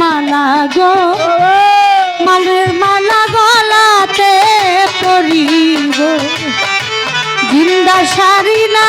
মালা গো। মালের মালা গলাতে পরি জিন্দা সারি না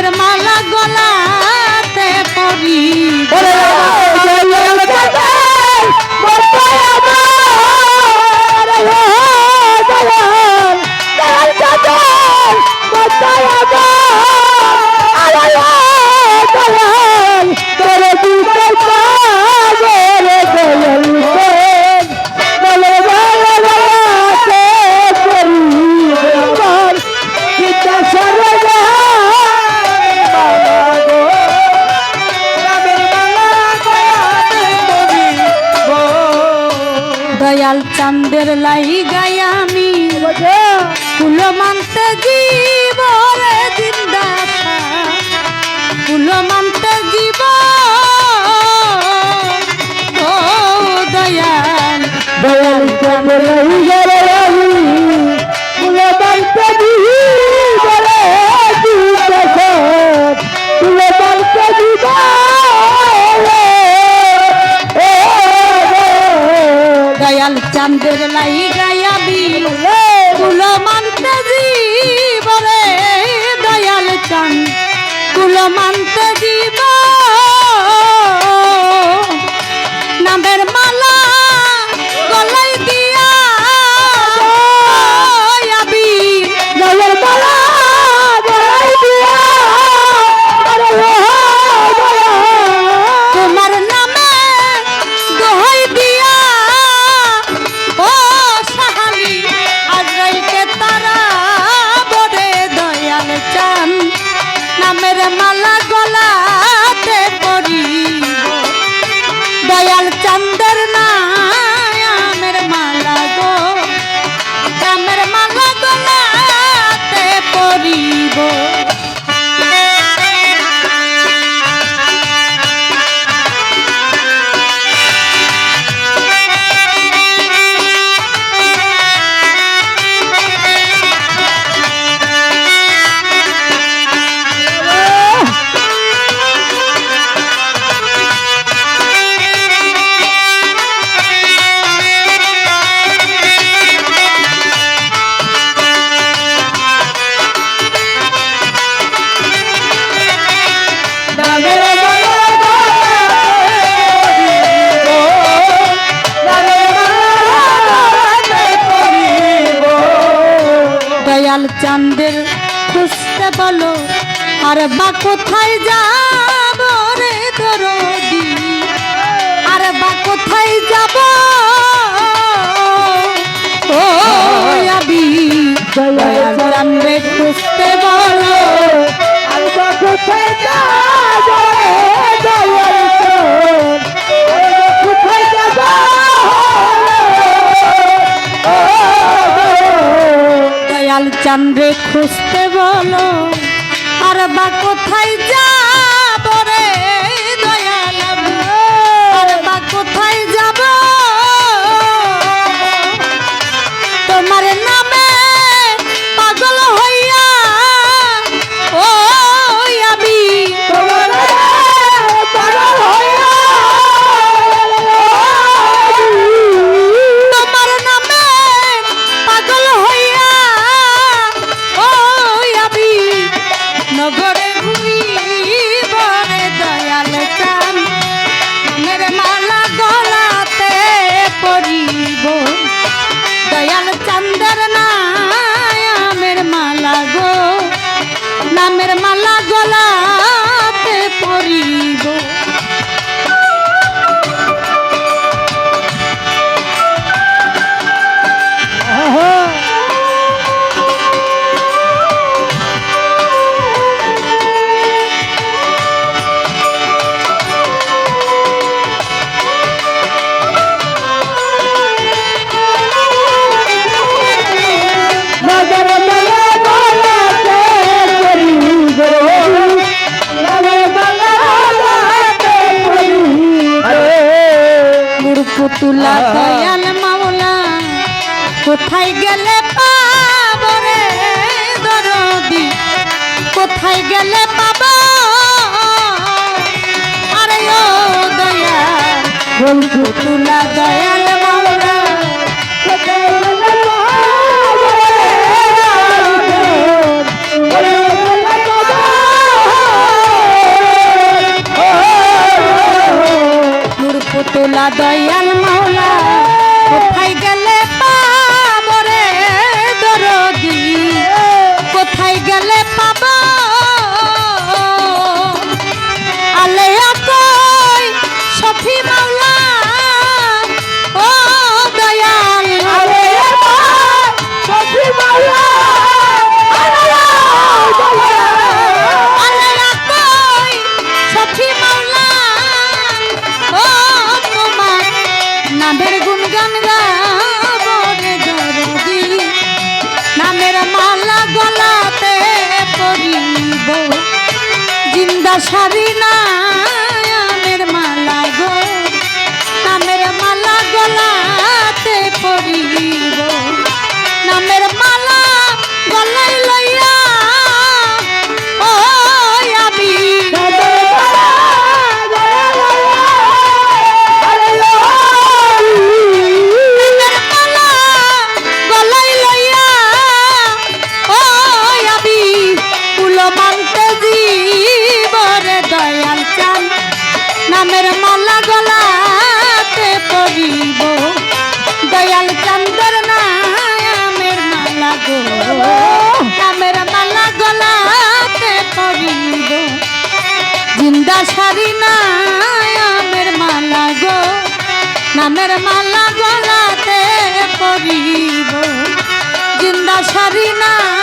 ফুলের মালা গলা চান্দের লাই গাই আমি ফুলো মানতে জীবরে জিন্দা ফুলো লাল চান্দের লাই গায়া বিল সুন্দর না আমের মালা গো। আমের মালা গো নাতে পরিব। চান্দের খুঁজতে বলো আর বা কোথায় যা চন্দ্রে খুঁজতে বলো আর বা কোথায় দয়াল না নামের মালা গো নামের মালা গলাতে পরিব। কোথায় গেলে পাব রে দরদি? কোথায় গেলে পাব? আরে ও দয়াল পুতুলা দয়াল মাওলা নূর পুতুলা দয়াল পরিব জিন্দা সারি নামের মানতে জীবরে দয়াল নামের মালা দয়াল চান্দের নামের মালা গো। মালা জিন্দা মালা গো। নামের মালা গলাতে পরিব। জিন্দা শাড়ি নামের